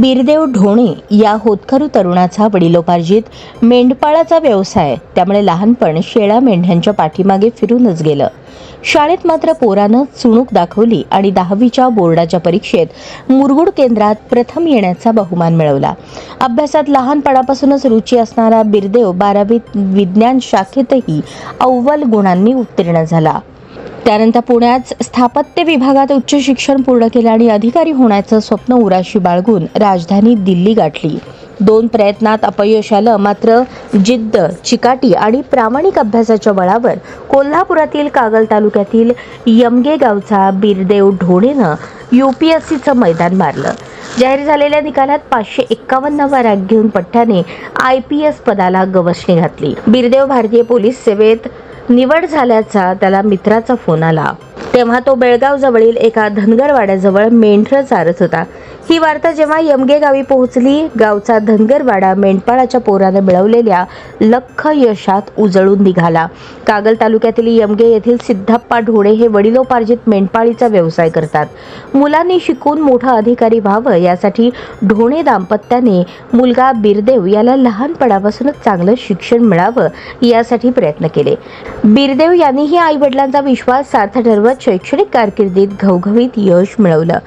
बिरदेव ढोणे या होतकरू तरुणाचा वडिलोपार्जित मेंढपाळाचा व्यवसाय. त्यामुळे लहानपण शेळ्या मेंढ्यांच्या पाठीमागे फिरूनच गेलं. शाळेत मात्र पोरानं चुणूक दाखवली आणि दहावीच्या बोर्डाच्या परीक्षेत मुरगुड केंद्रात प्रथम येण्याचा बहुमान मिळवला. अभ्यासात लहानपणापासूनच रुची असणारा बिरदेव बारावीत विज्ञान शाखेतही अव्वल गुणांनी उत्तीर्ण झाला. त्यानंतर पुण्यात स्थापत्य विभागात उच्च शिक्षण पूर्ण केलं आणि अधिकारी होण्याचं स्वप्न उराशी बाळगून राजधानी दिल्ली गाठली. दोन प्रयत्नात अपयश आलं मात्र जिद्द चिकाटी आणि प्रामाणिक अभ्यासाच्या बळावर कोल्हापुरातील कागल तालुक्यातील यमगे गावचा बिरदेव ढोणेनं यू पी एस सीचं मैदान मारलं. जाहीर झालेल्या निकालात पाचशे एक्कावन्नावा रँक घेऊन पठ्ठ्याने आय पी एस पदाला गवसणी घातली. बिरदेव भारतीय पोलीस सेवेत निवड झाल्याचा त्याला मित्राचा फोन आला. तेव्हा तो बेळगाव जवळील एका धनगरवाड्याजवळ मेंढरं चारत होता. ही वार्ता जेव्हा यमगे गावी पोहोचली गावचा धनगरवाडा मेंढपाळाच्या पोराने मिळवलेल्या लख यशात उजळून निघाला. कागल तालुक्यातील यमगे येथील सिद्धाप्पा ढोळे हे वडिलोपार्जित मेंढपाळीचा व्यवसाय करतात. मुलांनी शिकून मोठा अधिकारी व्हावं यासाठी ढोणे दाम्पत्याने मुलगा बिरदेव याला लहानपणापासूनच चांगलं शिक्षण मिळावं यासाठी प्रयत्न केले. बिरदेव यांनीही आई वडिलांचा विश्वास सार्थ ठरवत शैक्षणिक कारकिर्दीत घवघवीत यश मिळवलं.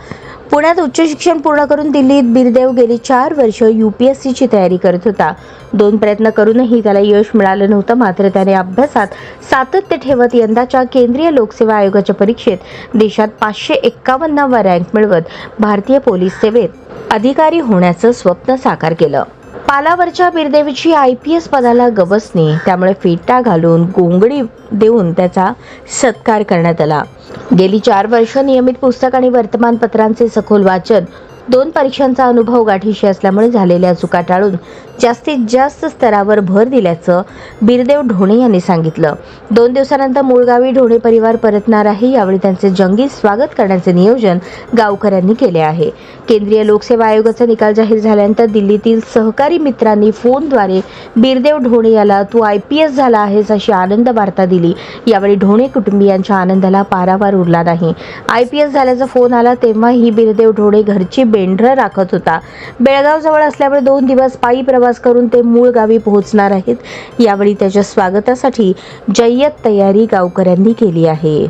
पुण्यात उच्च शिक्षण पूर्ण करून दिल्लीत बिरदेव गेली चार वर्ष यू पी एस सीची तयारी करत होता. दोन प्रयत्न करूनही त्याला यश मिळालं नव्हतं मात्र त्याने अभ्यासात सातत्य ठेवत यंदाच्या केंद्रीय लोकसेवा आयोगाच्या परीक्षेत देशात पाचशे एक्कावन्नावा रँक मिळवत भारतीय पोलीस सेवेत अधिकारी होण्याचं स्वप्न साकार केलं. पालावरच्या बिरदेवीची आय पी एस पदाला गवसणी त्यामुळे फेटा घालून गोंगडी देऊन त्याचा सत्कार करण्यात आला. गेली चार वर्ष नियमित पुस्तक आणि वर्तमानपत्रांचे सखोल वाचन दोन परीक्षांचा अनुभव गाठीशी असल्यामुळे झालेल्या चुका टाळून जास्तीत जास्त स्तरावर भर दिल्याचं बिरदेव ढोणे यांनी सांगितलं. दोन दिवसानंतर मूळगावी ढोणे परिवार परतणार आहे. यावेळी त्यांचे जंगी स्वागत करण्याचे नियोजन गावकऱ्यांनी केले आहे. केंद्रीय लोकसेवा आयोगाचा निकाल जाहीर झाल्यानंतर दिल्लीतील सहकारी मित्रांनी फोनद्वारे बिरदेव ढोणे याला तू आय पी एस झाला आहेस अशी आनंद वार्ता दिली. यावेळी ढोणे कुटुंबियांच्या आनंदाला पारावार उरला नाही. आय पी एस झाल्याचा फोन आला तेव्हा ही बिरदेव ढोणे घरची बेंढरं राखत होता. बेळगाव जवळ असल्यामुळे दोन दिवस पायी प्रवास प्रवास करून ते मूळ गावी पोहोचणार आहेत. यावेळी त्याच्या स्वागतासाठी जय्यत तयारी गावकऱ्यांनी केली आहे.